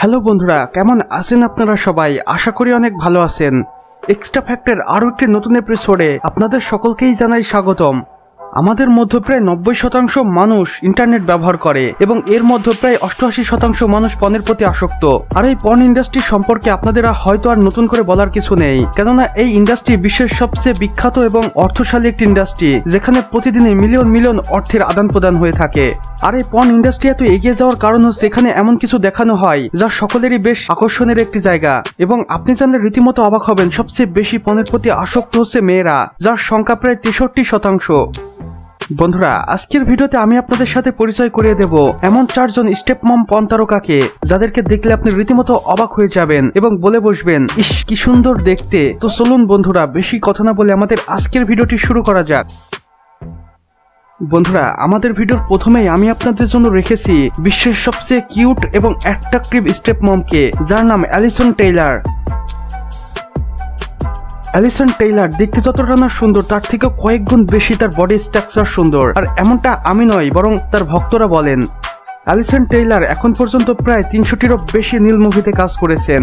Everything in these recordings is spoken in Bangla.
হ্যালো বন্ধুরা, কেমন আছেন আপনারা সবাই? আশা করি অনেক ভালো আছেন। এক্সট্রা ফ্যাক্টের আরও একটি নতুন এপিসোডে আপনাদের সকলকেই জানাই স্বাগতম। আমাদের মধ্যে প্রায় নব্বই শতাংশ মানুষ ইন্টারনেট ব্যবহার করে এবং এর মধ্যে প্রায় অষ্টআশি শতাংশ মানুষ পণের প্রতি আসক্ত। আর এই পণ ইন্ডাস্ট্রি সম্পর্কে আপনাদের হয়তো আর নতুন করে বলার কিছু নেই। কেননা এই ইন্ডাস্ট্রি বিশ্বের সবচেয়ে বিখ্যাত এবং অর্থশালী একটি ইন্ডাস্ট্রি যেখানে প্রতিদিনই মিলিয়ন মিলিয়ন অর্থের আদান প্রদান হয়ে থাকে। আর এই পণ ইন্ডাস্ট্রি এত এগিয়ে যাওয়ার কারণ হচ্ছে এখানে এমন কিছু দেখানো হয়, যা সকলেরই বেশ আকর্ষণের একটি জায়গা। এবং আপনি জানলে রীতিমতো অবাক হবেন, সবচেয়ে বেশি পণের প্রতি আসক্ত হচ্ছে মেয়েরা, যার সংখ্যা প্রায় তেষট্টি শতাংশ। বন্ধুরা, আজকের ভিডিওতে আমি আপনাদের সাথে পরিচয় করিয়ে দেব এমন চারজন স্টেপ মম পন তারকাকে, যাদেরকে দেখলে আপনি রীতিমতো অবাক হয়ে যাবেন এবং বলে বসবেন, ইস, কি সুন্দর দেখতে। তো চলুন বন্ধুরা, বেশি কথা না বলে আমাদের আজকের ভিডিওটি শুরু করা যাক। বন্ধুরা, আমাদের ভিডিওর প্রথমেই আমি আপনাদের জন্য রেখেছি বিশ্বের সবচেয়ে কিউট এবং অ্যাট্রাকটিভ স্টেপ মমকে, যার নাম অ্যালিসন টেইলার। অ্যালিসন টেইলার দেখতে যতটা না সুন্দর, তার থেকে কয়েক গুণ বেশি তার বডি স্ট্রাকচার সুন্দর। আর এমনটা আমি নয়, বরং তার ভক্তরা বলেন। অ্যালিসন টেইলার এখন পর্যন্ত প্রায় তিনশোটিরও বেশি নীল মুভিতে কাজ করেছেন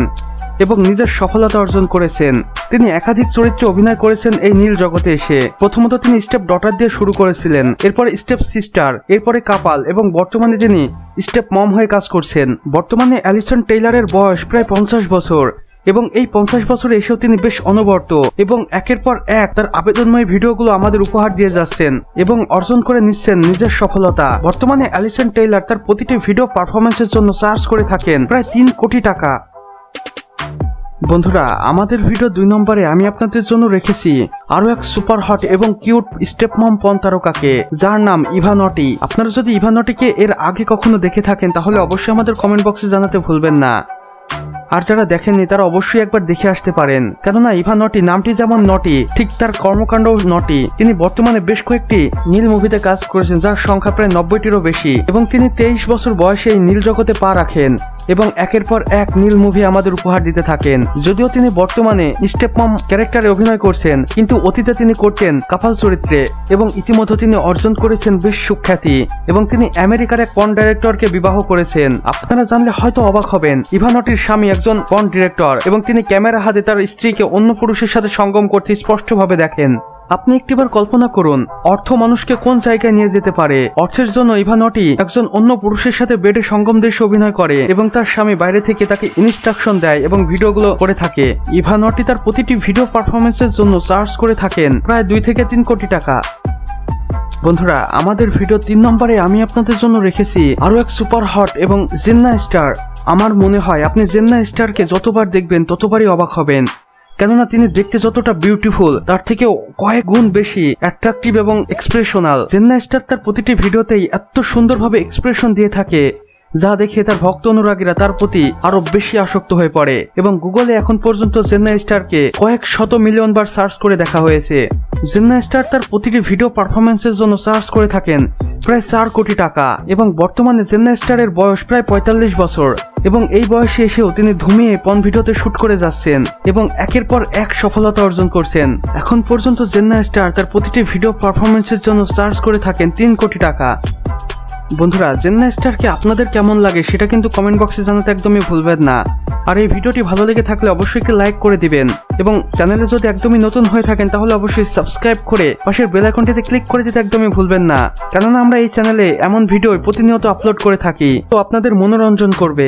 এবং নিজের সফলতা অর্জন করেছেন। তিনি একাধিক চরিত্রে অভিনয় করেছেন এই নীল জগতে এসে। প্রথমত তিনি স্টেপ ডটার দিয়ে শুরু করেছিলেন, এরপরে স্টেপ সিস্টার, এরপরে কাপাল এবং বর্তমানে তিনি স্টেপ মম হয়ে কাজ করছেন। বর্তমানে অ্যালিসন টেইলারের বয়স প্রায় পঞ্চাশ বছর। এবং এই পঞ্চাশ বছরে এসেও তিনি বেশ অনবর্ত এবং একের পর এক তার আবেদনময় ভিডিওগুলো আমাদের উপহার দিয়ে যাচ্ছেন এবং অর্জন করে নিচ্ছেন নিজের সফলতা। বর্তমানে অ্যালিসন টেইলার তার প্রতিটি ভিডিও পারফরমেন্সের জন্য চার্জ করে থাকেন প্রায় তিন কোটি টাকা। বন্ধুরা, আমাদের ভিডিও দুই নম্বরে আমি আপনাদের জন্য রেখেছি আরও এক সুপার হট এবং কিউট স্টেপ মম পন তারকাকে যার নাম ইভানটি। আপনারা যদি ইভানটিকে এর আগে কখনো দেখে থাকেন, তাহলে অবশ্যই আমাদের কমেন্ট বক্সে জানাতে ভুলবেন না। আর যারা দেখেননি তারা অবশ্যই একবার দেখে আসতে পারেন। কেননা ইভা নটি নামটি যেমন নটি, ঠিক তার কর্মকাণ্ড নটি। তিনি বর্তমানে বেশ কয়েকটি নীল মুভিতে কাজ করেছেন, যার সংখ্যা প্রায় নব্বইটিরও বেশি। এবং তিনি তেইশ বছর বয়সে এই নীল জগতে পা রাখেন। এবং একের পর এক নীল মুভি আমাদের উপহার দিতে থাকেন। যদিও তিনি বর্তমানে স্টেপমম ক্যারেক্টারে অভিনয় করছেন, কিন্তু অতীতে তিনি করতেন কাপাল চরিত্রে এবং ইতিমধ্যে তিনি অর্জন করেছেন বেশ সুখ্যাতি এবং তিনি আমেরিকার এক পন ডাইরেক্টরকে বিবাহ করেছেন। আপনারা জানলে হয়তো অবাক হবেন ইভানটির স্বামী একজন পন ডিরেক্টর এবং তিনি ক্যামেরা হাতে তার স্ত্রীকে অন্য পুরুষের সাথে সঙ্গম করতে স্পষ্টভাবে দেখেন। আপনি একটিবার কল্পনা করুন, অর্থ মানুষকে কোন জায়গায় নিয়ে যেতে পারে? অর্থের জন্য ইভানটি একজন অন্য পুরুষের সাথে বেডে সঙ্গম দেশে অভিনয় করে এবং তার স্বামী বাইরে থেকে তাকে ইনস্ট্রাকশন দেয় এবং ভিডিওগুলো করে থাকে। ইভানটি তার প্রতিটি ভিডিও পারফরমেন্সের জন্য চার্জ করে থাকেন প্রায় দুই থেকে তিন কোটি টাকা। বন্ধুরা, আমাদের ভিডিও তিন নম্বরে আমি আপনাদের জন্য রেখেছি আরও এক সুপার হট এবং জেন্না স্টার। আমার মনে হয় আপনি জেন্না স্টারকে যতবার দেখবেন ততবারই অবাক হবেন। কেননা তিনি দেখতে যতটা বিউটিফুল তার থেকে কয়েক গুণ বেশি অ্যাট্রাকটিভ এবং এক্সপ্রেশনাল জেন্না স্টার তার প্রতিটি ভিডিওতেই এত সুন্দরভাবে এক্সপ্রেশন দিয়ে থাকে, যা দেখে তার ভক্ত অনুরাগীরা তার প্রতি আরও বেশি আসক্ত হয়ে পড়ে। এবং গুগলে এখন পর্যন্ত চেন্নাই স্টারকে কয়েক শত মিলিয়ন বার সার্চ করে দেখা হয়েছে। জেন্না স্টার তার প্রতিটি ভিডিও পারফরমেন্সের জন্য সার্চ করে থাকেন, প্রায় চার কোটি টাকা। এবং বর্তমানে জেন্না স্টারের বয়স প্রায় পঁয়তাল্লিশ বছর। এবং এই বয়সে এসেও তিনি ধুমিয়ে পন ভিডিওতে শুট করে যাচ্ছেন এবং একের পর এক সফলতা অর্জন করছেন। এখন পর্যন্ত জেন্না স্টার তার প্রতিটি ভিডিও পারফরমেন্সের জন্য চার্জ করে থাকেন তিন কোটি টাকা। বন্ধুরা, জেন্না স্টারকে আপনাদের কেমন লাগে সেটা কিন্তু কমেন্ট বক্সে জানাতে একদমই ভুলবেন না। আর এই ভিডিওটি ভালো লেগে থাকলে অবশ্যই একটি লাইক করে দিবেন এবং চ্যানেলে যদি একদমই নতুন হয়ে থাকেন তাহলে অবশ্যই সাবস্ক্রাইব করে পাশের বেল আইকনটিতে ক্লিক করে দিতে একদমই ভুলবেন না। কেননা আমরা এই চ্যানেলে এমন ভিডিও প্রতিনিয়ত আপলোড করে থাকি, তো আপনাদের মনোরঞ্জন করবে।